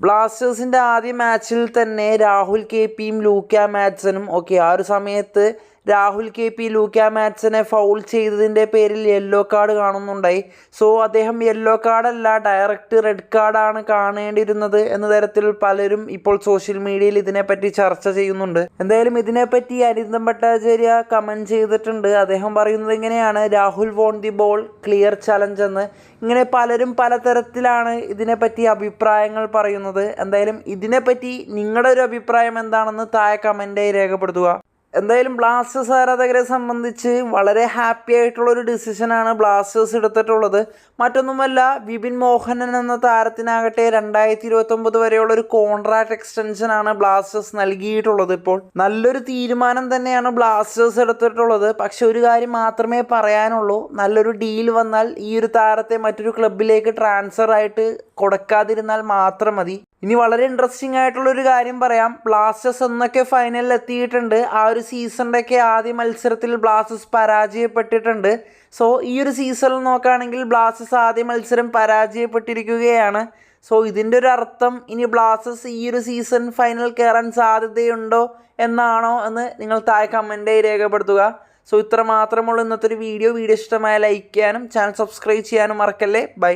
ബ്ലാസ്റ്റേഴ്സിന്റെ ആദ്യ മാച്ചിൽ തന്നെ രാഹുൽ കെ പിയും ലൂക്ക മാറ്റ്സനും ഒക്കെ ആ ഒരു സമയത്ത് രാഹുൽ കെ പി ലൂക്ക മാറ്റ്സനെ ഫൗൾ ചെയ്തതിന്റെ പേരിൽ യെല്ലോ കാർഡ് കാണുന്നുണ്ടായി. സോ അദ്ദേഹം യെല്ലോ കാർഡല്ല ഡയറക്റ്റ് റെഡ് കാർഡാണ് കാണേണ്ടിയിരുന്നത് എന്ന തരത്തിൽ പലരും ഇപ്പോൾ സോഷ്യൽ മീഡിയയിൽ ഇതിനെപ്പറ്റി ചർച്ച ചെയ്യുന്നുണ്ട്. എന്തായാലും ഇതിനെപ്പറ്റി അരിന്തം ഭട്ടാചാര്യ കമന്റ് ചെയ്തിട്ടുണ്ട്. അദ്ദേഹം പറയുന്നത് എങ്ങനെയാണ് Rahul won the ball clear challenge എന്ന്. ഇങ്ങനെ പലരും പലതരത്തിലാണ് ഇതിനെപ്പറ്റി അഭിപ്രായങ്ങൾ പറയുന്നത്. എന്തായാലും ഇതിനെപ്പറ്റി നിങ്ങളുടെ ഒരു അഭിപ്രായം എന്താണെന്ന് താഴെ കമന്റായി രേഖപ്പെടുത്തുക. എന്തായാലും ബ്ലാസ്റ്റേഴ്സ് ആരാധകരെ സംബന്ധിച്ച് വളരെ ഹാപ്പി ആയിട്ടുള്ള ഒരു ഡിസിഷനാണ് ബ്ലാസ്റ്റേഴ്സ് എടുത്തിട്ടുള്ളത്. മറ്റൊന്നുമല്ല വിപിൻ മോഹനൻ എന്ന താരത്തിനാകട്ടെ രണ്ടായിരത്തി ഇരുപത്തൊമ്പത് വരെയുള്ള ഒരു കോൺട്രാക്ട് എക്സ്റ്റൻഷനാണ് ബ്ലാസ്റ്റേഴ്സ് നൽകിയിട്ടുള്ളത് ഇപ്പോൾ. നല്ലൊരു തീരുമാനം തന്നെയാണ് ബ്ലാസ്റ്റേഴ്സ് എടുത്തിട്ടുള്ളത്. പക്ഷെ ഒരു കാര്യം മാത്രമേ പറയാനുള്ളൂ. നല്ലൊരു ഡീൽ വന്നാൽ ഈ ഒരു താരത്തെ മറ്റൊരു ക്ലബിലേക്ക് ട്രാൻസ്ഫർ ആയിട്ട് കൊടുക്കാതിരുന്നാൽ മാത്രം മതി. ഇനി വളരെ ഇൻട്രസ്റ്റിംഗ് ആയിട്ടുള്ള ഒരു കാര്യം പറയാം. ബ്ലാസ്റ്റേഴ്സ് എന്നൊക്കെ ഫൈനലിൽ എത്തിയിട്ടുണ്ട്. ആ ഒരു സീസണിന്റെയൊക്കെ ആദ്യ മത്സരത്തിൽ ബ്ലാസ്റ്റേഴ്സ് പരാജയപ്പെട്ടിട്ടുണ്ട്. സോ ഈ ഒരു സീസണിൽ നോക്കുകയാണെങ്കിൽ ബ്ലാസ്റ്റേഴ്സ് ആദ്യ മത്സരം പരാജയപ്പെട്ടിരിക്കുകയാണ്. സോ ഇതിന്റെ ഒരു അർത്ഥം ഇനി ബ്ലാസ്റ്റേഴ്സ് ഈ ഒരു സീസൺ ഫൈനൽ കയറാൻ സാധ്യതയുണ്ടോ എന്നാണോ എന്ന് നിങ്ങൾ താഴെ കമന്റായി രേഖപ്പെടുത്തുക. സോ ഇത്ര മാത്രമുള്ള ഇന്നത്തെ ഒരു വീഡിയോ വീഡിയോ ഇഷ്ടമായ ലൈക്ക് ചെയ്യാനും ചാനൽ സബ്സ്ക്രൈബ് ചെയ്യാനും മറക്കല്ലേ? ബൈ